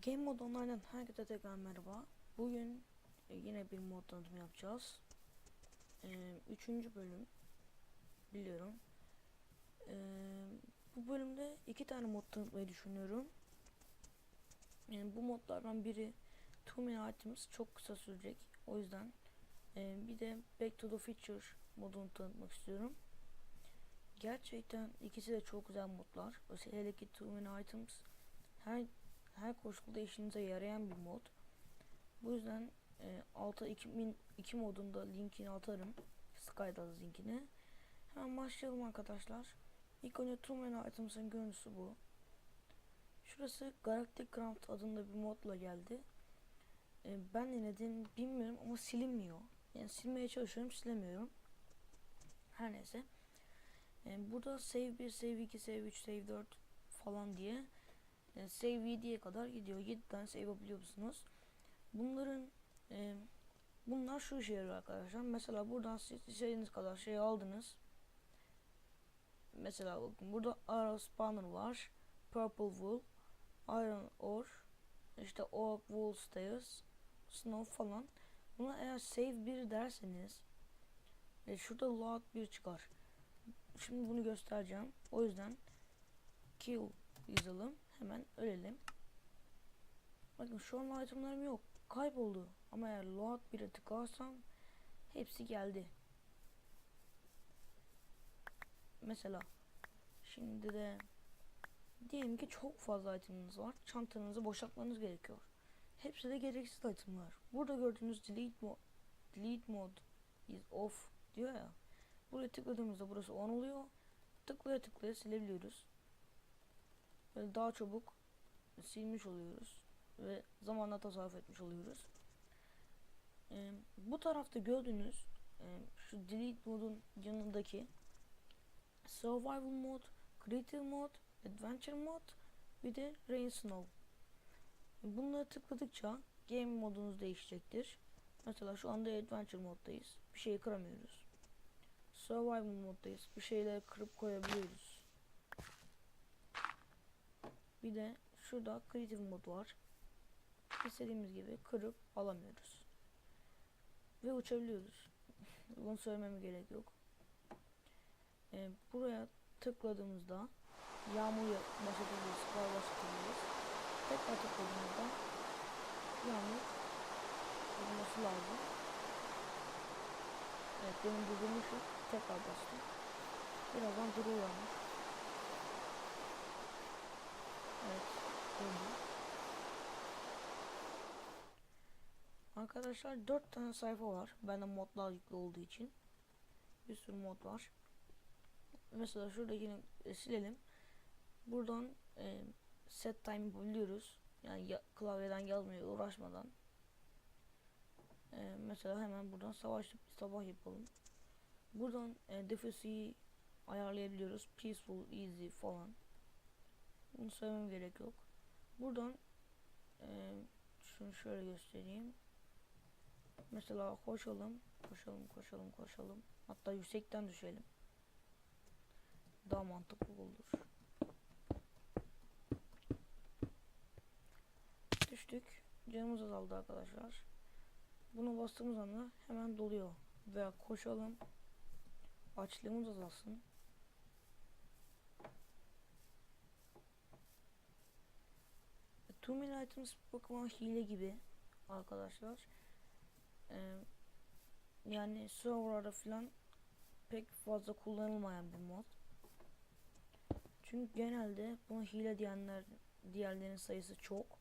Game Mode Online'dan herkese tekrar merhaba. Bugün e, yine bir mod tanıtımı yapacağız. E, üçüncü bölüm. Biliyorum. E, bu bölümde iki tane mod tanıtmayı düşünüyorum. Yani bu modlardan biri Too Many Items çok kısa sürecek. O yüzden e, bir de Back to the Future modunu tanıtmak istiyorum. Gerçekten ikisi de çok güzel modlar. Özellikle Too Many Items her her koşulda işinize yarayan bir mod. Bu yüzden e, alta 2000 2 modunda linkini atarım. Skydaz linkini. Hemen başlayalım arkadaşlar. İlk önce Too Many Items'ın görüntüsü bu. Şurası Galactic Craft adında bir modla geldi. E, ben denedim bilmiyorum ama silinmiyor. Yani silmeye çalışıyorum silemiyorum. Her neyse. E, burada save 1, save 2, save 3, save 4 falan diye e, save 7'ye kadar gidiyor. 7 tane save yapabiliyorsunuz. Bunların e, bunlar şu işe yarıyor arkadaşlar. Mesela buradan siz istediğiniz kadar şey aldınız. Mesela bakın burada Arrow Spawner var. Purple Wool, Iron Ore, işte Oak Wool Stairs, Snow falan. Buna eğer save 1 derseniz e, şurada load 1 çıkar. Şimdi bunu göstereceğim. O yüzden kill yazalım. Hemen ölelim. Bakın şu an itemlerim yok. Kayboldu. Ama eğer load 1'e tıklarsam hepsi geldi. Mesela şimdi de diyelim ki çok fazla iteminiz var. Çantanızı boşaltmanız gerekiyor. Hepsi de gereksiz itemler. Burada gördüğünüz delete mode, delete mode is off diyor ya. Buraya tıkladığımızda burası on oluyor. Tıklaya tıklaya silebiliyoruz. Böyle daha çabuk silmiş oluyoruz ve zamanla tasarruf etmiş oluyoruz. Ee, bu tarafta gördüğünüz e, şu delete modun yanındaki survival mod, creative mod, adventure mod bir de rain snow. Bunları tıkladıkça game modunuz değişecektir. Mesela şu anda adventure moddayız. Bir şeyi kıramıyoruz. Survival moddayız. Bir şeyleri kırıp koyabiliyoruz. Bir de şurada creative mod var. İstediğimiz gibi kırıp alamıyoruz. Ve uçabiliyoruz. Bunu söylememe gerek yok. Ee, buraya tıkladığımızda yağmur başlatabiliriz, kar başlatabiliriz. Tekrar tıkladığımızda yağmur olması lazım. Evet benim durdurmuşum. Tekrar bastım. Birazdan durur yağmur. Arkadaşlar 4 tane sayfa var. Bende modlar yüklü olduğu için. Bir sürü mod var. Mesela şuradakini e, silelim. Buradan e, set time yapabiliyoruz. Yani ya, klavyeden yazmaya uğraşmadan. E, mesela hemen buradan savaş sabah yapalım. Buradan e, difficulty'yi ayarlayabiliyoruz. Peaceful, easy falan. Bunu söylemem gerek yok. Buradan e, şunu şöyle göstereyim. Mesela koşalım, koşalım, koşalım, koşalım. Hatta yüksekten düşelim. Daha mantıklı olur. Düştük. Canımız azaldı arkadaşlar. Bunu bastığımız anda hemen doluyor. Veya koşalım. Açlığımız azalsın. Too many items bakıma hile gibi arkadaşlar. Ee, yani serverlarda falan pek fazla kullanılmayan bir mod. Çünkü genelde buna hile diyenler diğerlerinin sayısı çok.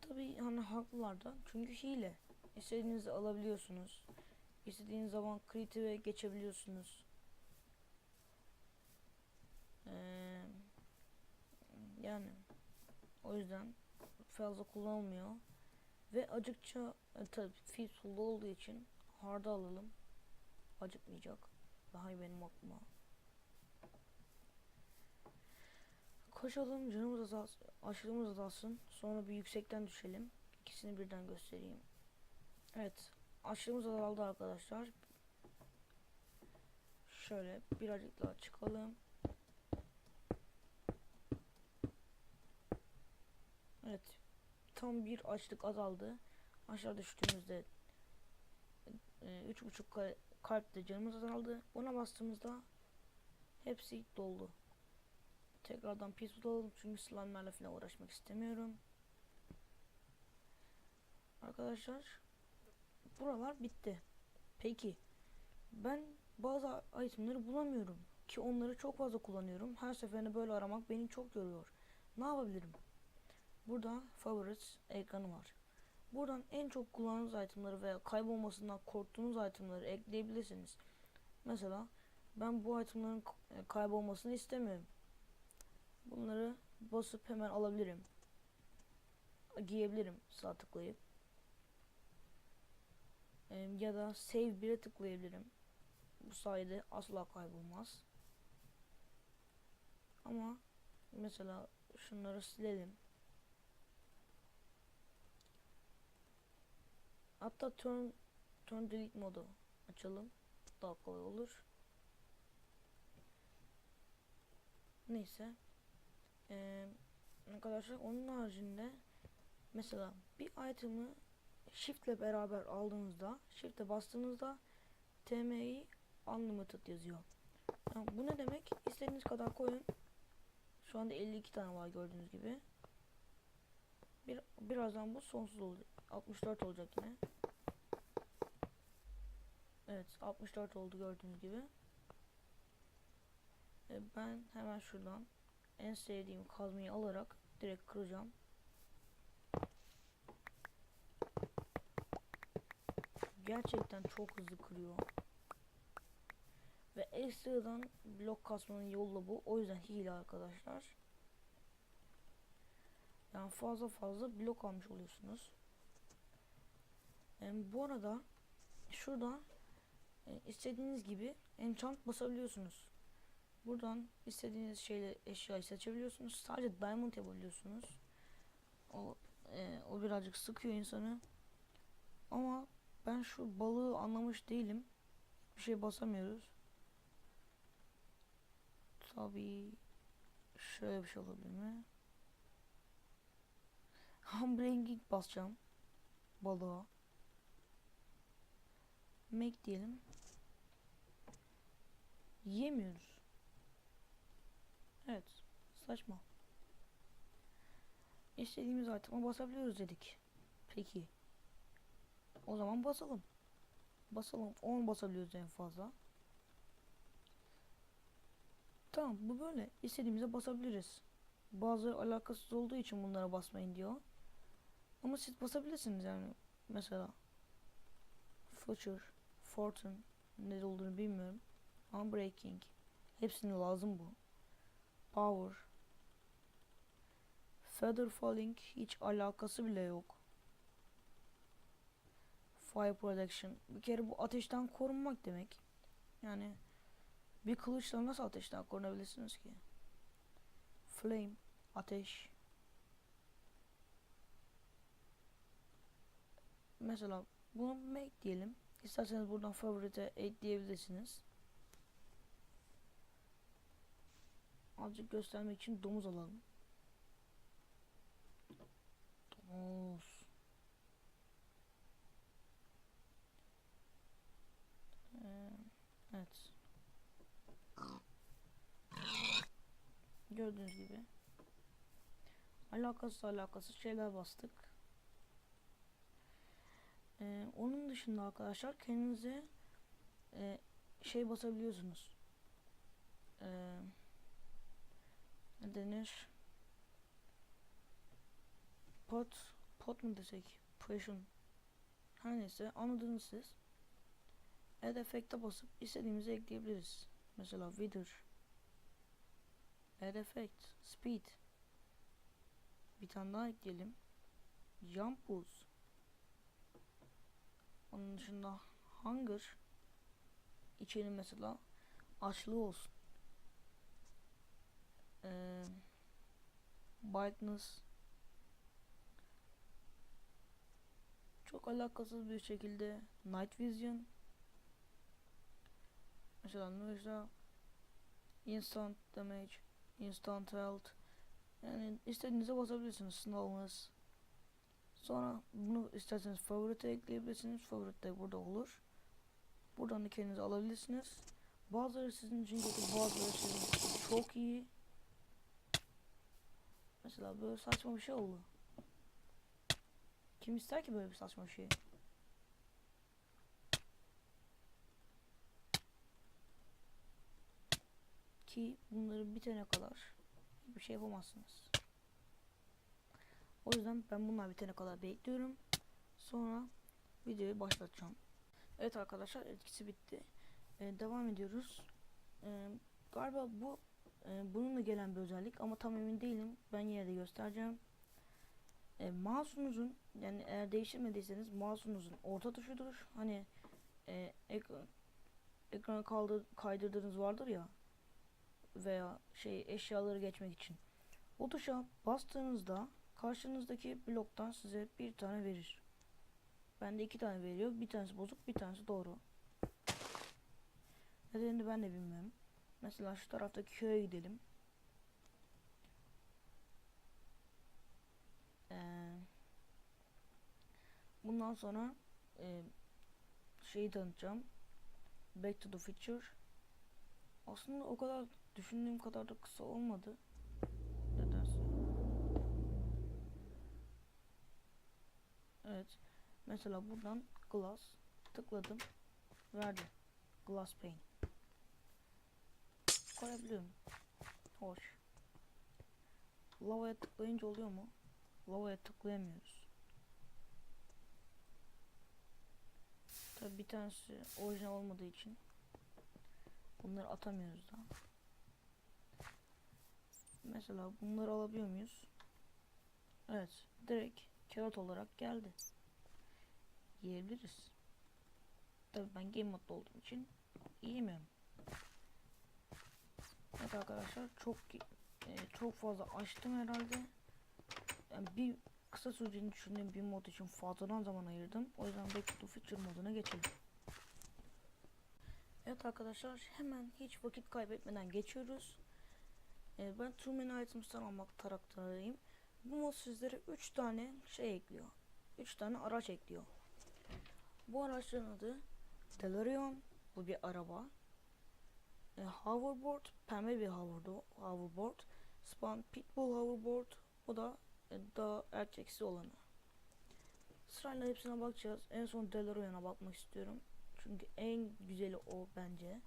Tabi hani haklılar da çünkü hile. İstediğinizi alabiliyorsunuz. İstediğiniz zaman kritiğe geçebiliyorsunuz. Ee, yani o yüzden fazla kullanılmıyor. Ve acıkça e, tabi feasible olduğu için hard'a alalım. Acıkmayacak. Daha iyi benim aklıma. Koşalım canımız azalsın, aşırımız azalsın. Sonra bir yüksekten düşelim. İkisini birden göstereyim. Evet. Aşırımız azaldı arkadaşlar. Şöyle birazcık daha çıkalım. Tam bir açlık azaldı. Aşağı düştüğümüzde e, üç buçuk ka- kalpte canımız azaldı. Buna bastığımızda hepsi doldu. Tekrardan peaceful olalım çünkü slime'larla falan uğraşmak istemiyorum. Arkadaşlar buralar bitti. Peki ben bazı itemleri bulamıyorum ki onları çok fazla kullanıyorum. Her seferinde böyle aramak beni çok yoruyor. Ne yapabilirim? Burada favorites ekranı var. Buradan en çok kullandığınız itemleri veya kaybolmasından korktuğunuz itemleri ekleyebilirsiniz. Mesela ben bu itemlerin k- e, kaybolmasını istemiyorum. Bunları basıp hemen alabilirim. Giyebilirim sağ tıklayıp. Ya da save 1'e tıklayabilirim. Bu sayede asla kaybolmaz. Ama mesela şunları silelim. Hatta turn turn delete modu açalım. Daha kolay olur. Neyse. Ee, arkadaşlar onun haricinde mesela bir item'ı shift ile beraber aldığınızda shift'e bastığınızda TMI unlimited yazıyor. Yani bu ne demek? İstediğiniz kadar koyun. Şu anda 52 tane var gördüğünüz gibi. Bir, birazdan bu sonsuz olacak. 64 olacak yine. Evet 64 oldu gördüğünüz gibi. E, ben hemen şuradan en sevdiğim kazmayı alarak direkt kıracağım. Gerçekten çok hızlı kırıyor. Ve ekstradan blok kasmanın yolu bu. O yüzden hile arkadaşlar. Yani fazla fazla blok almış oluyorsunuz. Yani bu arada şuradan e, istediğiniz gibi enchant basabiliyorsunuz. Buradan istediğiniz şeyle eşyayı seçebiliyorsunuz. Sadece diamond yapabiliyorsunuz. O e, o birazcık sıkıyor insanı. Ama ben şu balığı anlamış değilim. Bir şey basamıyoruz. Tabii şöyle bir şey olabilir mi? Humbling basacağım. Balığa. Make diyelim. Yiyemiyoruz. Evet. Saçma. İstediğimiz item'a basabiliyoruz dedik. Peki. O zaman basalım. Basalım. 10 basabiliyoruz en fazla. Tamam bu böyle. İstediğimize basabiliriz. Bazıları alakasız olduğu için bunlara basmayın diyor. Ama siz basabilirsiniz yani. Mesela Future, Fortune ne olduğunu bilmiyorum. Unbreaking. Hepsine lazım bu. Power. Feather Falling hiç alakası bile yok. Fire Protection. Bir kere bu ateşten korunmak demek. Yani bir kılıçla nasıl ateşten korunabilirsiniz ki? Flame. Ateş. Mesela bunu make diyelim. İsterseniz buradan favorite ekleyebilirsiniz. Azıcık göstermek için domuz alalım. Domuz. Ee, evet. Gördüğünüz gibi. Alakasız alakasız şeyler bastık. Ee, onun dışında arkadaşlar kendinize e, şey basabiliyorsunuz. Ee, ne denir? Pot, pot mu desek? Pressure. Her neyse anladınız siz. Add Effect'e basıp istediğimizi ekleyebiliriz. Mesela Wither. Add Effect. Speed. Bir tane daha ekleyelim. Jump Boost. Onun dışında Hunger. İçelim mesela. Açlığı olsun. Ee, brightness çok alakasız bir şekilde Night Vision mesela mesela Instant Damage Instant Health yani istediğinize basabilirsiniz Snowness Sonra bunu isterseniz favorite ekleyebilirsiniz. Favorite burada olur. Buradan da kendinize alabilirsiniz. Bazıları sizin için kötü, bazıları sizin için çok iyi. Mesela böyle saçma bir şey oldu. Kim ister ki böyle bir saçma bir şey? Ki bunları bitene kadar hiçbir şey yapamazsınız. O yüzden ben bunlar bitene kadar bekliyorum. Sonra videoyu başlatacağım. Evet arkadaşlar etkisi bitti. Ee, devam ediyoruz. Ee, galiba bu e, bununla gelen bir özellik ama tam emin değilim. Ben yine de göstereceğim. E, mouse'unuzun yani eğer değiştirmediyseniz mouse'unuzun orta tuşudur. Hani e, ekran ekrana kaldır, kaydırdığınız vardır ya veya şey eşyaları geçmek için. O tuşa bastığınızda karşınızdaki bloktan size bir tane verir. Bende iki tane veriyor. Bir tanesi bozuk, bir tanesi doğru. Nedenini ben de bilmiyorum. Mesela şu taraftaki köye gidelim. Ee, bundan sonra e, şeyi tanıtacağım. Back to the Future. Aslında o kadar düşündüğüm kadar da kısa olmadı. Mesela buradan glass tıkladım. Verdi. Glass pane. Koyabiliyorum. Hoş. Lavaya tıklayınca oluyor mu? Lavaya tıklayamıyoruz. Tabi bir tanesi orijinal olmadığı için bunları atamıyoruz da. Mesela bunları alabiliyor muyuz? Evet. Direkt kağıt olarak geldi. Yiyebiliriz. Tabi ben game modda olduğum için yiyemiyorum. Evet arkadaşlar çok e, çok fazla açtım herhalde. Yani bir kısa süreceğini düşündüğüm bir mod için fazladan zaman ayırdım. O yüzden Back to Future moduna geçelim. Evet arkadaşlar hemen hiç vakit kaybetmeden geçiyoruz. E, ben Too Many Items'tan almak taraftarıyım. Bu mod sizlere 3 tane şey ekliyor. 3 tane araç ekliyor. Bu araçların adı DeLorean. Bu bir araba. E, hoverboard. Pembe bir hoverdo, hoverboard. Span Pitbull hoverboard. O da e, daha erkeksi olanı. Sırayla hepsine bakacağız. En son DeLorean'a bakmak istiyorum. Çünkü en güzeli o bence.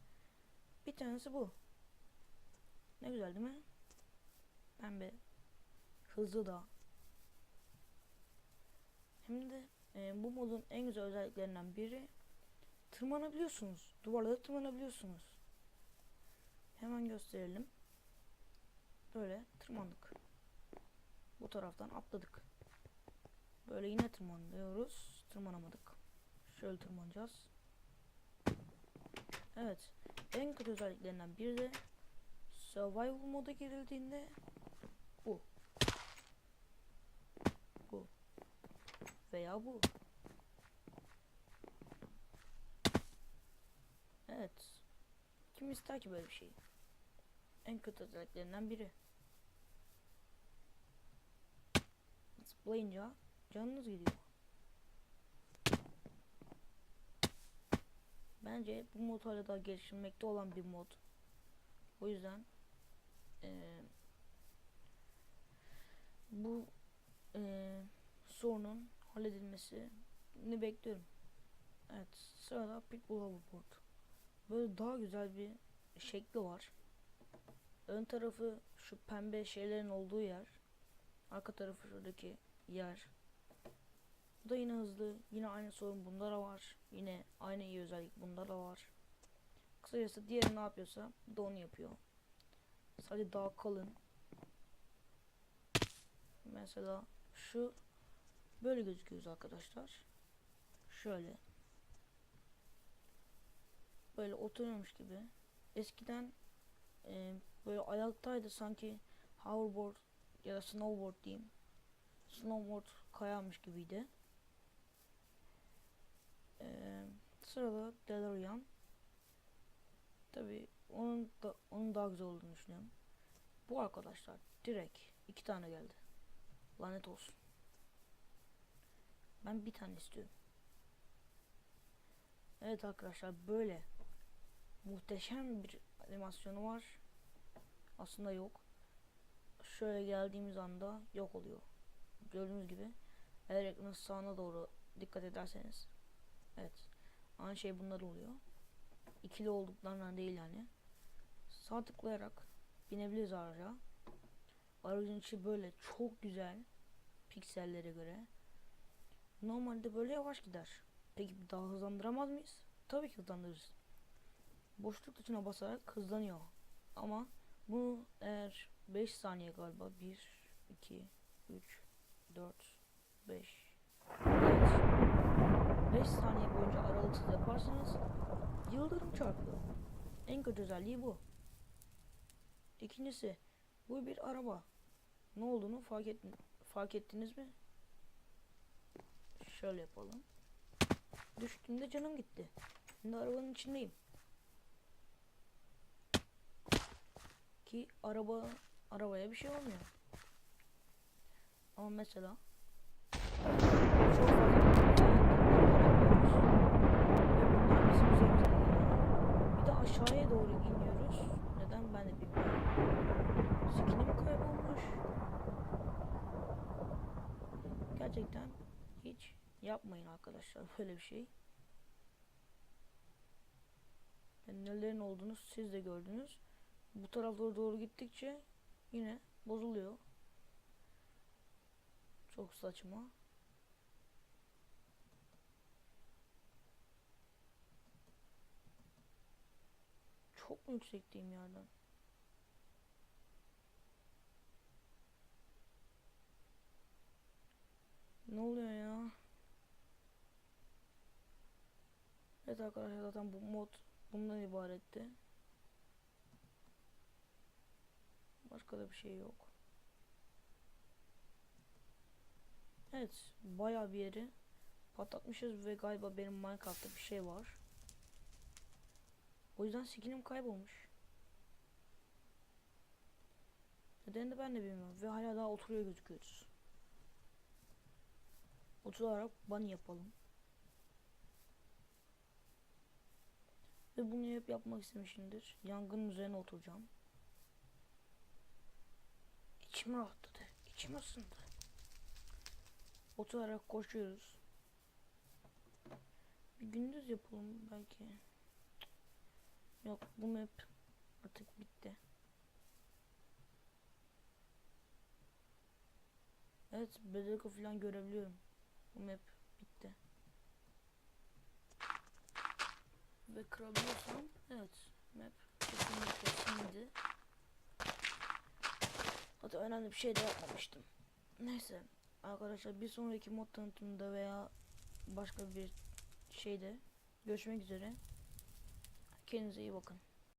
Bir tanesi bu. Ne güzel değil mi? Pembe. Hızlı da. Hem de e, bu modun en güzel özelliklerinden biri tırmanabiliyorsunuz. Duvarlara tırmanabiliyorsunuz. Hemen gösterelim. Böyle tırmandık. Bu taraftan atladık. Böyle yine tırmanıyoruz. Tırmanamadık. Şöyle tırmanacağız. Evet. En kötü özelliklerinden biri de Survival moda girildiğinde bu. Bu. Veya bu. Evet. Kim ister ki böyle bir şey? En kötü özelliklerinden biri. Zıplayınca canınız gidiyor. Bence bu mod hala daha geliştirilmekte olan bir mod. O yüzden ee, bu ee, sorunun halledilmesini bekliyorum. Evet sırada Pitbull Hoverboard. Böyle daha güzel bir şekli var. Ön tarafı şu pembe şeylerin olduğu yer. Arka tarafı şuradaki yer. Bu da yine hızlı. Yine aynı sorun bunda da var. Yine aynı iyi özellik bunda da var. Kısacası diğeri ne yapıyorsa bu da onu yapıyor. Sadece daha kalın. Mesela şu böyle gözüküyor arkadaşlar. Şöyle. Böyle oturuyormuş gibi. Eskiden e, böyle ayaktaydı sanki hoverboard ya da snowboard diyeyim. Snowboard kayarmış gibiydi. Ee, sırada DeLorean. Tabi onun da onun daha güzel olduğunu düşünüyorum. Bu arkadaşlar direkt iki tane geldi. Lanet olsun. Ben bir tane istiyorum. Evet arkadaşlar böyle muhteşem bir animasyonu var. Aslında yok. Şöyle geldiğimiz anda yok oluyor. Gördüğünüz gibi eğer ekranın sağına doğru dikkat ederseniz evet aynı şey bunlar oluyor. İkili olduklarından değil yani. Sağ tıklayarak binebiliriz araca. Aracın içi böyle çok güzel piksellere göre. Normalde böyle yavaş gider. Peki daha hızlandıramaz mıyız? Tabii ki hızlandırırız. Boşluk tuşuna basarak hızlanıyor. Ama bunu eğer 5 saniye galiba 1, 2, 3, 4, 5 5 saniye boyunca aralıksız yaparsanız yıldırım çarpıyor. En kötü özelliği bu. İkincisi bu bir araba. Ne olduğunu fark et fark ettiniz mi? Şöyle yapalım. Düştüğümde canım gitti. Şimdi arabanın içindeyim. Ki araba arabaya bir şey olmuyor. Ama mesela. Bir de aşağıya doğru iniyoruz. Neden ben de bilmiyorum. Skinim kaybolmuş. Gerçekten yapmayın arkadaşlar böyle bir şey. Yani nelerin olduğunu siz de gördünüz. Bu taraflara doğru gittikçe yine bozuluyor. Çok saçma. Çok mu yüksekteyim yerden? Ne oluyor ya? Evet arkadaşlar zaten bu mod bundan ibaretti. Başka da bir şey yok. Evet, bayağı bir yeri patlatmışız ve galiba benim Minecraft'ta bir şey var. O yüzden skinim kaybolmuş. Nedenini ben de bilmiyorum ve hala daha oturuyor gözüküyoruz. Oturarak bunny yapalım. Ve bunu hep yapmak istemişimdir. Yangının üzerine oturacağım. İçim rahatladı. İçim ısındı. Oturarak koşuyoruz. Bir gündüz yapalım belki. Yok bu map artık bitti. Evet Bedrock'ı falan görebiliyorum. Bu map bitti. Ve kırabiliyorsam evet map kesinlikle şimdi. Hatta önemli bir şey de yapmamıştım. Neyse arkadaşlar bir sonraki mod tanıtımında veya başka bir şeyde görüşmek üzere. Kendinize iyi bakın.